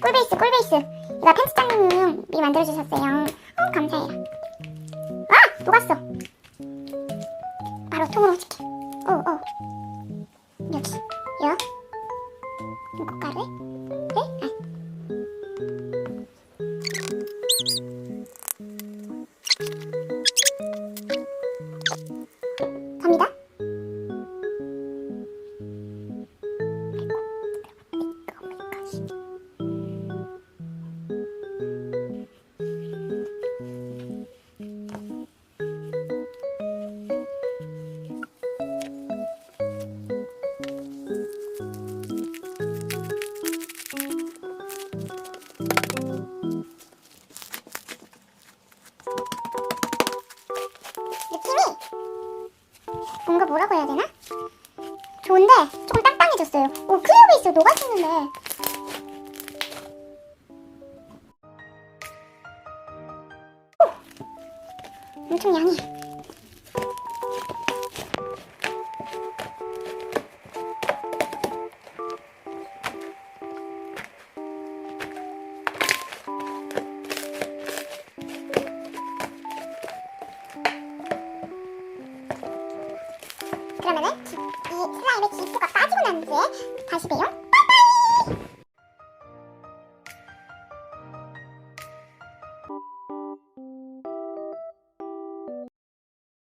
꿀베이스 꿀베이스. 이거 편집장님이 만들어주셨어요. 어 감사해요. 아 녹았어. 바로 통으로 칠게. 어어. 여기. 여. 이거 가루에 뭔가 뭐라고 해야 되나? 좋은데 조금 땅땅해졌어요. 오 클리어 베이스 녹아지는데. 오! 엄청 양이. 그러면은 기- 이 슬라임의 기스가 빠지고 난 뒤에 다시 배용